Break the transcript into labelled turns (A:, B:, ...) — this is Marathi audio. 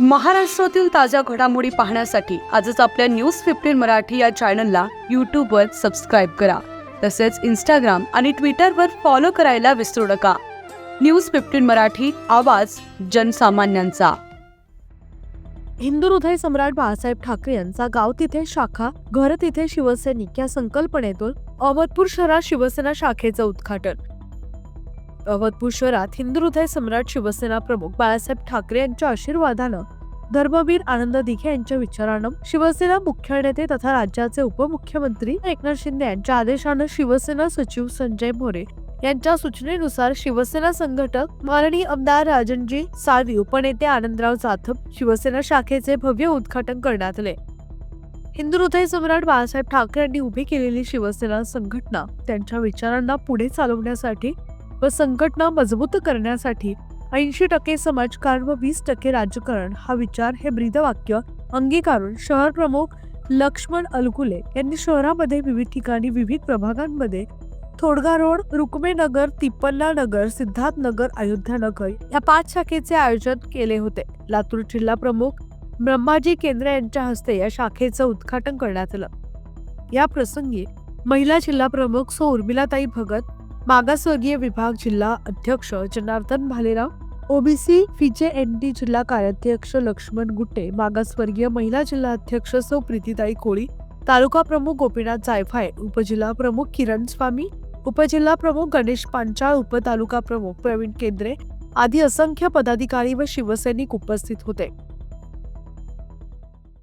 A: महाराष्ट्रातील ताज्या घडामोडी पाहण्यासाठी आजच आपल्या न्यूज फिफ्टीन मराठी या चॅनलला यूट्यूबवर सबस्क्राईब करा. तसेच इंस्टाग्राम आणि ट्विटरवर फॉलो करायला विसरू नका. न्यूज फिफ्टीन मराठी आवाज जनसामान्यांचा.
B: हिंदू हृदय सम्राट बाळासाहेब ठाकरे यांचा गाव तिथे शाखा घर तिथे शिवसैनिक या संकल्पनेतून अहमदपूर शहरात शिवसेना शाखेचं उद्घाटन. अहमदपूर शहरात हिंदू हृदय सम्राट शिवसेना प्रमुख बाळासाहेब ठाकरे यांच्या आशीर्वादानं धर्मवीर आनंद दिघे यांच्या विचारानं शिवसेना मुख्य नेते तथा राज्याचे उपमुख्यमंत्री एकनाथ शिंदे यांच्या आदेशानं शिवसेना सचिव संजय मोरे यांच्या सूचनेनुसार शिवसेना संघटक माननीय आमदार राजनजी साळवी उपनेते आनंदराव जाधव शिवसेना शाखेचे भव्य उद्घाटन करण्यात आले. हिंदू हृदय सम्राट बाळासाहेब ठाकरे यांनी उभी केलेली शिवसेना संघटना त्यांच्या विचारांना पुढे चालवण्यासाठी व संघटना मजबूत करण्यासाठी ऐंशी टक्के समाजकारण व वीस टक्के राजकारण हा विचार हे ब्रीदवाक्य अंगीकारून शहर प्रमुख लक्ष्मण अलगुले यांनी शहरामध्ये विविध ठिकाणी विविध प्रभागांमध्ये थोडगा रोड रुक्मेनगर तिप्पल्ला नगर सिद्धार्थ नगर अयोध्या नगर या पाच शाखेचे आयोजन केले होते. लातूर जिल्हा प्रमुख ब्रह्माजी केंद्रे यांच्या हस्ते या शाखेचं उद्घाटन करण्यात आलं. या प्रसंगी महिला जिल्हा प्रमुख सो उर्मिलाताई भगत मागासवर्गीय विभाग जिल्हा अध्यक्ष जनार्दन भालेराव ओबीसी फिजे एन डी जिल्हा कार्याध्यक्ष लक्ष्मण गुट्टे मागासवर्गीय महिला जिल्हा अध्यक्ष सौ प्रीतीताई कोळी तालुका प्रमुख गोपीनाथ जायफाय उपजिल्हा प्रमुख किरण स्वामी उपजिल्हा प्रमुख गणेश पांचाळ उपतालुका प्रमुख प्रवीण केंद्रे आदी असंख्य पदाधिकारी व शिवसैनिक उपस्थित होते.